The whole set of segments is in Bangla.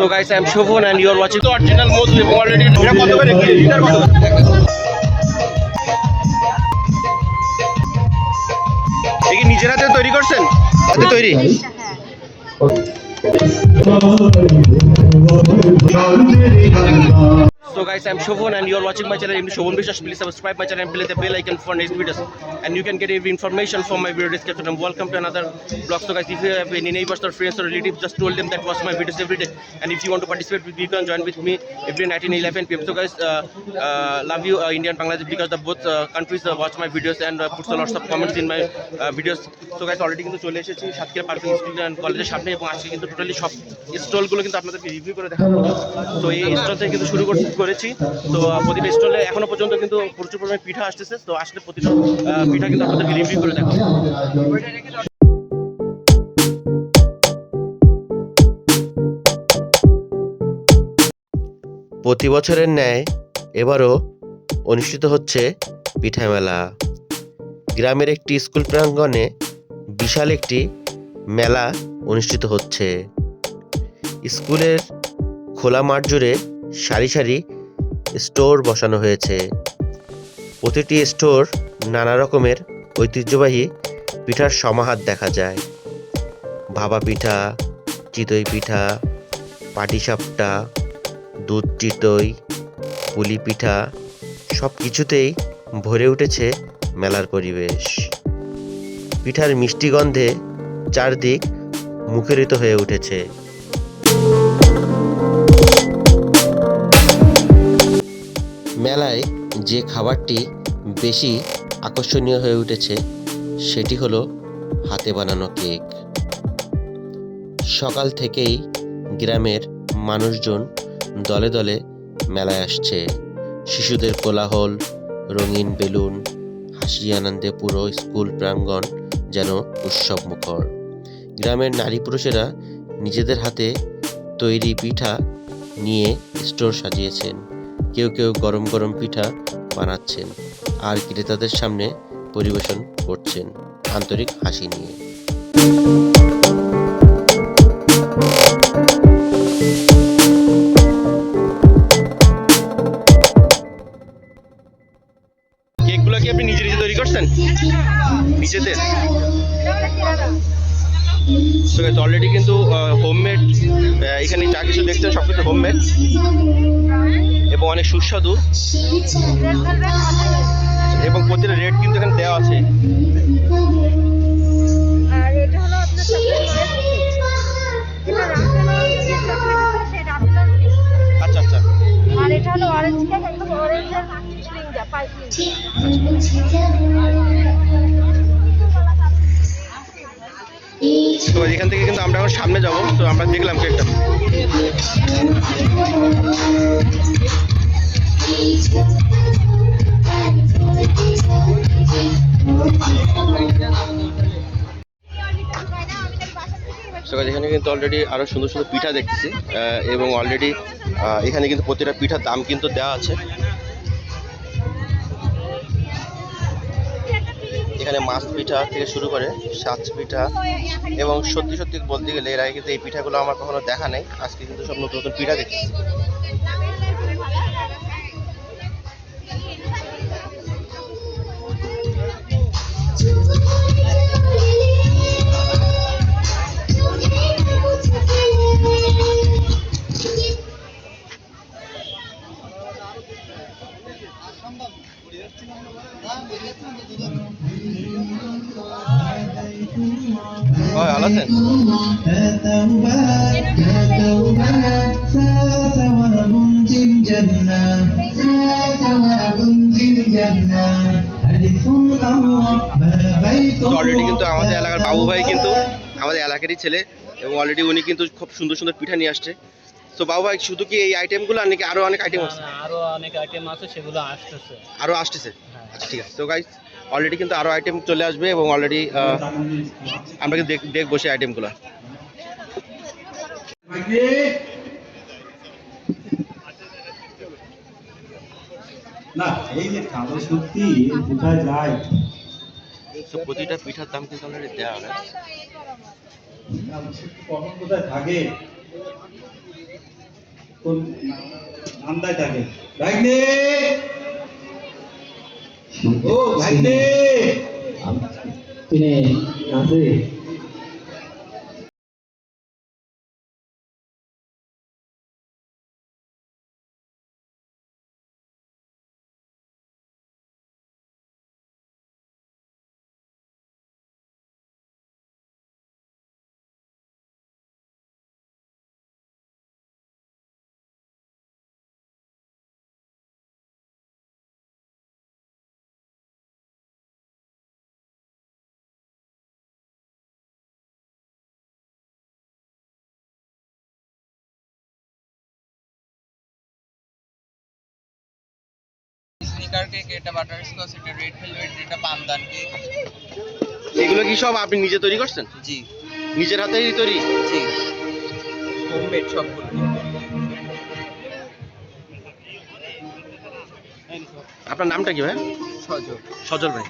So guys, I'm Shubhon and you're watching the original Muslim already. এটা কত করে কি লিটার কত কি নিজের হাতে তৈরি করছেন হাতে তৈরি So guys, I'm Shubhon and you're watching my channel. I'm Shubhon Vishwas. Please subscribe my channel and play the bell icon for next videos. And you can get every information from my video description. And welcome to another vlog. So guys, if you have any neighbors or friends or relatives, just told them that watch my videos every day. And if you want to participate, with me, you can join with me every night in 11 p.m. So guys, uh, uh, love you, uh, India and Bangladesh, because the both uh, countries uh, watch my videos and uh, puts a lots of comments in my uh, videos. So guys, already কিন্তু চলে এসেছি সাতক্ষীরা পার্কিং স্কুল অ্যান্ড কলেজের সামনে এবং আজকে কিন্তু টোটালি সব স্টলগুলো কিন্তু আপনাদেরকে রিভিউ করে দেখাবো তো এই শুরু করেছি। তো প্রতিটা স্টলে এখনও পর্যন্ত কিন্তু প্রচুর পরিমাণে পিঠা আসতেছে। তো, আসলে প্রতিটা পিঠা কিন্তু আপনাদেরকে রিভিউ করে দেখাবো। প্রতি বছরের ন্যায় এবারও অনুষ্ঠিত হচ্ছে পিঠা মেলা। গ্রামের একটি স্কুল প্রাঙ্গণে বিশাল একটি মেলা অনুষ্ঠিত হচ্ছে। স্কুলের খোলা মাঠ জুড়ে সারি সারি স্টোর বসানো হয়েছে। প্রতিটি স্টোর নানা রকমের ঐতিহ্যবাহী পিঠার সমাহার দেখা যায়। ভাপা পিঠা, চিতই পিঠা পাটিসাপটা দুধ চিতই, পুলি পিঠা সব কিছুতেই ভরে উঠেছে মেলার পরিবেশ। পিঠার মিষ্টি গন্ধে চারদিক মুখরিত হয়ে উঠেছে। মেলায় যে খাবারটি বেশি আকর্ষণীয় হয়ে উঠেছে, সেটি হলো হাতে বানানো কেক। সকাল থেকেই গ্রামের মানুষজন দলে দলে মেলায় আসছে। শিশুদের কোলাহল, রঙিন বেলুন, হাসি আনন্দে পুরো স্কুল প্রাঙ্গণ যেন উৎসব মুখর গ্রামের নারী পুরুষেরা নিজেদের হাতে তৈরি পিঠা নিয়ে স্টোর সাজিয়েছেন। কেউ কেউ গরম গরম পিঠা বানাচ্ছেন আর ক্রেতাদের সামনে পরিবেশন করছেন আন্তরিক হাসি নিয়ে। কেকগুলো কি আপনি নিজে নিজে তৈরি করছেন? নিজেদের? অলরেডি কিন্তু হোমমেড এখানে যা কিছু দেখছেন সব কিছু হোমমেড এবং অনেক সুস্বাদু। এবং প্রতিটা রেট কিন্তু এখানে দেওয়া আছে। আর আচ্ছা আচ্ছা। আর এটা হলো অরেঞ্জ কেক একদম অরেঞ্জের স্প্রিংটা পাইপ এখান থেকে কিন্তু আমরা এখন সামনে যাব। তো আমরা দেখলাম কেকটা। এখানে কিন্তু অলরেডি আরও সুন্দর সুন্দর পিঠা দেখতেছি। এবং অলরেডি এখানে কিন্তু প্রতিটা পিঠার দাম কিন্তু দেওয়া আছে। এখানে মাছ পিঠা থেকে শুরু করে সাজ পিঠা এবং সত্যি সত্যি বলতে গেলে এর আগে কিন্তু এই পিঠাগুলো আমার কখনো দেখা নেই। আজকে কিন্তু সব নতুন নতুন পিঠা দেখতেছি অলরেডি কিন্তু আমাদের এলাকার বাবু ভাই কিন্তু আমাদের এলাকারই ছেলে এবং অলরেডি উনি কিন্তু খুব সুন্দর সুন্দর পিঠা নিয়ে আসছে। তো বাবু ভাই শুধু কি এই আইটেমগুলো আর নাকি আরও অনেক আইটেম আছে? আরও অনেক আইটেম আছে সেগুলো আসতেছে। আরও আসতেছে? আচ্ছা ঠিক আছে। তো গাইস অলরেডি কিন্তু আরও আইটেম চলে আসবে এবং অলরেডি আমরা কিন্তু দেখ- দেখব সেই আইটেমগুলো না এই যে কালো সত্যি কোথায় যায়? তো প্রতিটা পিঠার দাম কিন্তু অলরেডি দেওয়া হয় কখন কোথায় থাকে? কোন ধান্দায় থাকে? ভাগ্নে! ও ভাগ্নে! তিনি আছে স্নিকার কেক এটা বাটারস্কচ এটা রেড ভেলভেট এটা পামদান কেক এগুলো কি সব আপনি নিজে তৈরি করছেন? জি। নিজের হাতেই তৈরি? জি। হোমমেড সবগুলো। আপনার নামটা কি ভাই? সজল। সজল ভাই।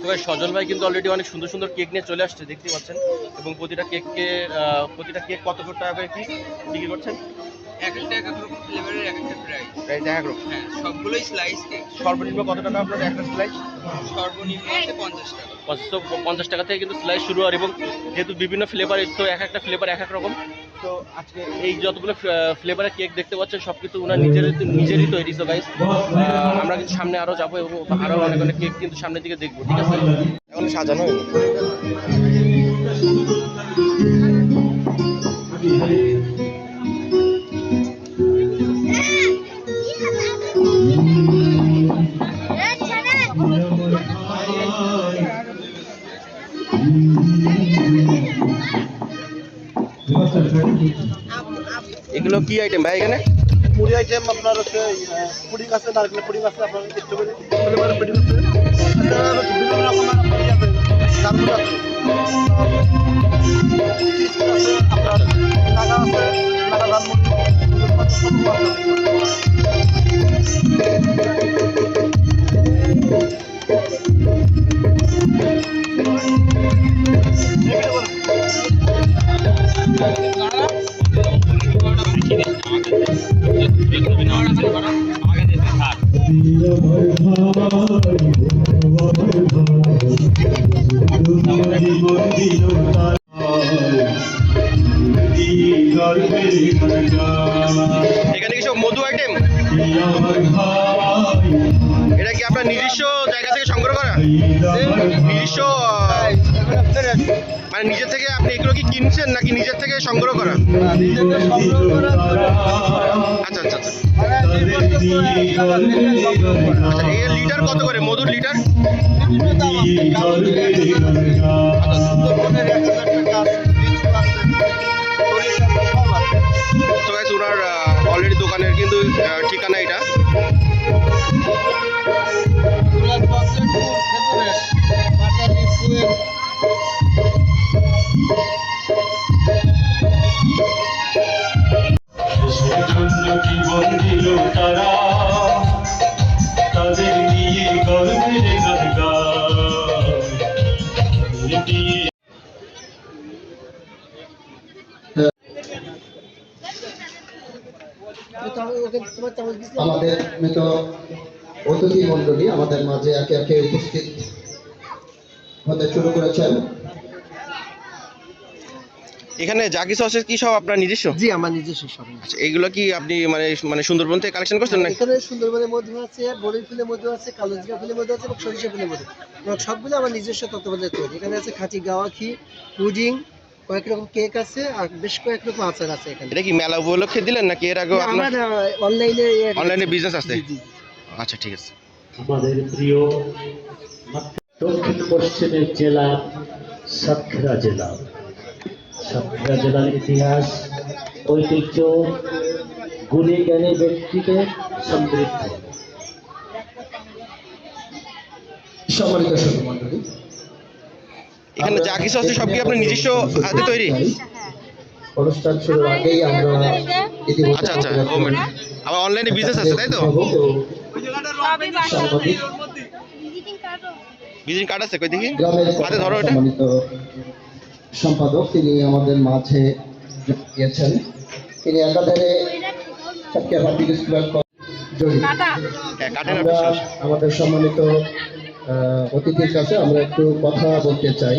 তো ভাই সজল ভাই কিন্তু অলরেডি অনেক সুন্দর সুন্দর কেক নিয়ে চলে আসছে দেখতে পাচ্ছেন। এবং প্রতিটা কেককে প্রতিটা কেক কত টাকা করে পিস বিক্রি করছেন? এক একটা এক এক রকম ফ্লেভারের এক একটা প্রাইস প্রায় দেখা করো হ্যাঁ সবগুলোই স্লাইস কেক সর্বনিম্ন কত টাকা আপনার একটা স্লাইস সর্বনিম্ন হচ্ছে পঞ্চাশ টাকা। পঞ্চাশ টাকা থেকে কিন্তু স্লাইস শুরু হয় এবং যেহেতু বিভিন্ন ফ্লেভার তো এক একটা ফ্লেভার এক এক রকম। তো আজকে এই যতগুলো ফ্লেভারের কেক দেখতে পাচ্ছেন সব কিছু ওনার নিজের নিজেরই তৈরি। তো গাইস আমরা কিন্তু সামনে আরও যাব এবং আরও অনেক অনেক কেক কিন্তু সামনের দিকে দেখব ঠিক আছে? এখন সাজানো কি আইটেম ভাই এখানে? পুরি আইটেম আপনার হচ্ছে পুডিং আছে নারকেল পুডিং আছে আপনার বিভিন্ন রকমের আপনার নাগা আছে নাগা ধানমন্ডি এখানে কি সব মধু আইটেম এটা কি আপনার নিজস্ব জায়গা থেকে সংগ্রহ করা? নিজস্ব মানে নিজের থেকে আপনি এগুলো কি কিনছেন নাকি নিজের থেকে সংগ্রহ করা? আচ্ছা আচ্ছা আচ্ছা। আচ্ছা এর লিটার কত করে? মধুর লিটার? তো আমাদের মৃত অতিথি মণ্ডলী আমাদের মাঝে একে একে উপস্থিত হতে শুরু করেছেন। এখানে যা কিছু আছে কি সব আপনার নিজস্ব? জি আমার নিজস্ব শরীর আচ্ছা এইগুলো কি আপনি মানে মানে সুন্দরবন থেকে কালেকশন করছেন না এখানে সুন্দরবনের মধ্যে আছে বড়ির ফুলের মধ্যে আছে কালোজিরা ফুলের মধ্যে আছে এবং সরিষা ফুলের মধ্যে। সবগুলো আমার নিজস্ব তত্ত্বাবধানে তৈরি। এখানে আছে খাঁটি গাওয়া ঘি পুডিং কয়েক রকম কেক আছে আর বেশ কয়েক রকম আচার আছে এখানে। এটা কি মেলা উপলক্ষে দিলেন নাকি এর আগেও আপনার? আমার অনলাইনে অনলাইনে বিজনেস আছে? আচ্ছা ঠিক আছে। আমাদের প্রিয় দক্ষিণ পশ্চিমের জেলা সাতক্ষীরা জেলা। সাতক্ষীরা জেলার ইতিহাস ঐতিহ্য গুণী জ্ঞানী ব্যক্তিতে সমৃদ্ধ। সম্মানিত মণ্ডলী এখানে যা কিছু আছে সব কি আপনার নিজস্ব হাতে তৈরি? অনুষ্ঠান শুরুর আগেই আমরা ইতিমধ্যে আচ্ছা আচ্ছা ও আবার অনলাইনে বিজনেস আছে তাই তো? ভিজিটিং কার্ড আছে কই দেখি? হাতে ধরো এটা। সম্পাদক তিনি আমাদের মাঝে দিয়েছেন তিনি একাধারে হ্যাঁ আমাদের সম্মানিত অতিথির কাছে আমরা একটু কথা বলতে চাই।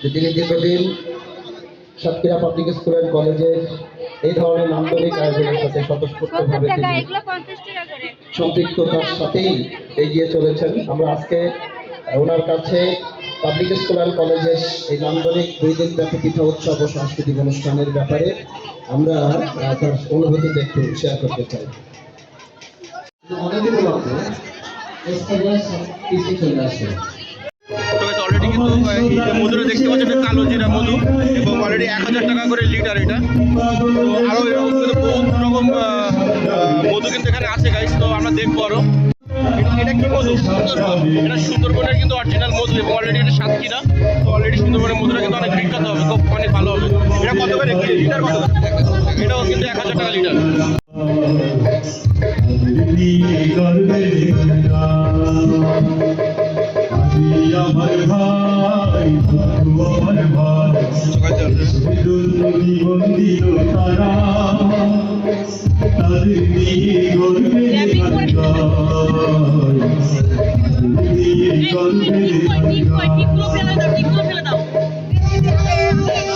যে তিনি দীর্ঘদিন সাতক্ষীরা পাবলিক স্কুল অ্যান্ড কলেজের এই ধরনের নান্দনিক আয়োজনের সাথে স্বতঃস্ফূর্তভাবে সম্পৃক্ততার সাথেই এগিয়ে চলেছেন। আমরা আজকে ওনার কাছে পাবলিক স্কুল অ্যান্ড কলেজের এই নান্দনিক দুই দিন ব্যাপী পিঠা উৎসব ও সাংস্কৃতিক অনুষ্ঠানের ব্যাপারে আমরা তার অনুভূতিটা একটু শেয়ার করতে চাই। অলরেডি কিন্তু যে দেখতে পাচ্ছেন, এটা কালো জিরা মধু, এবং এক হাজার টাকা করে লিটার এটা। তো আরও মধু কিন্তু এখানে আছে গাইস তো আমরা দেখব আরও। এটা- সুন্দরবনের কিন্তু অরিজিনাল মধু, এবং অলরেডি এটা সাতক্ষীরা তো অলরেডি সুন্দরবনের মধুটা কিন্তু অনেক বিখ্যাত হবে, খুব অনেক ভালো হবে। এটা কত করে? লিটার কত এটাও কিন্তু এক হাজার টাকা লিটার।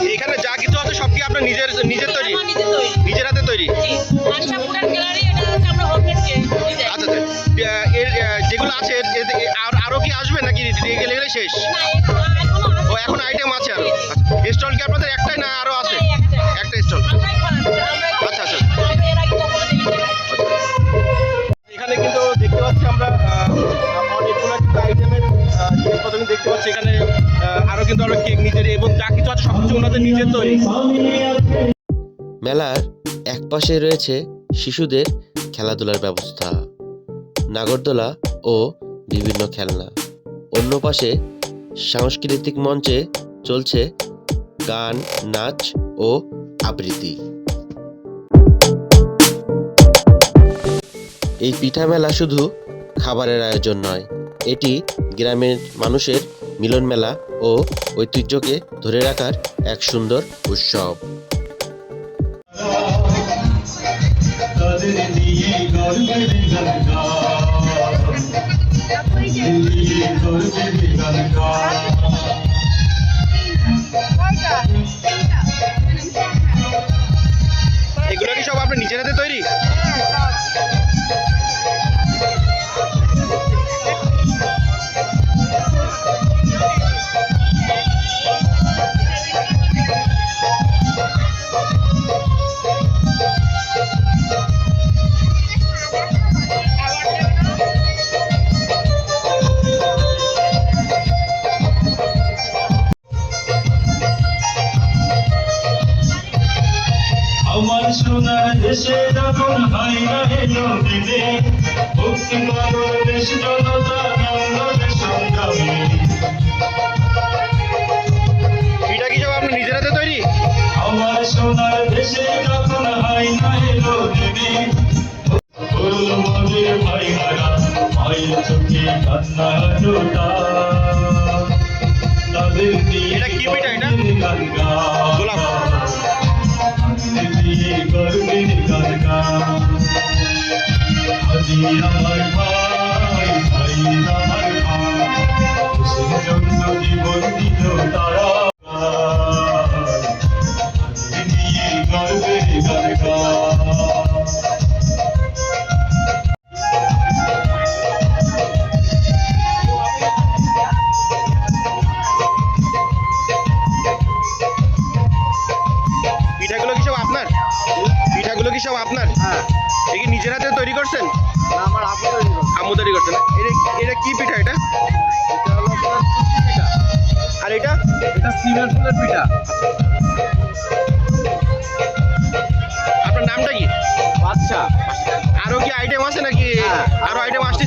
এখানে যা কিছু আছে সব কি আপনার নিজের নিজের তৈরি নিজের হাতে দিয়ে গেলে শেষ। ও এখন আইটেম আছে আরও। স্টল কি আপনাদের একটাই না আরও আছে? একটা স্টল আচ্ছা আচ্ছা। এখানে কিন্তু দেখতে পাচ্ছি আমরা অনেকগুলো কিন্তু আইটেমের জিনিসপত্র দেখতে পাচ্ছি। এখানে আরও কিন্তু আমরা কেক নিজের এবং যা কিছু আছে সব কিছু ওনাদের নিজের তৈরি। মেলার এক পাশে রয়েছে শিশুদের খেলাধুলার ব্যবস্থা নাগরদোলা ও বিভিন্ন খেলনা। অন্য পাশে সাংস্কৃতিক মঞ্চে চলছে গান, নাচ ও আবৃত্তি। এই পিঠা মেলা শুধু খাবারের আয়োজন নয়, এটি গ্রামের মানুষের মিলন মেলা ও ঐতিহ্যকে ধরে রাখার এক সুন্দর উৎসব। গান ভক্তি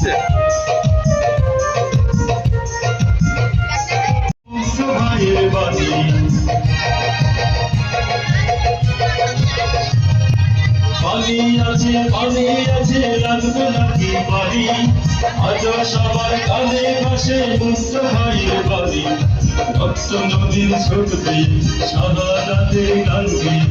বাণী পানি আছে পানি আছে লাগবে নাকি বাড়ি ছুটবে শাহাদাতে গাঙ্গি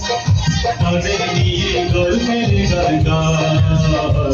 তাদের নিয়ে গর্বের গান গায়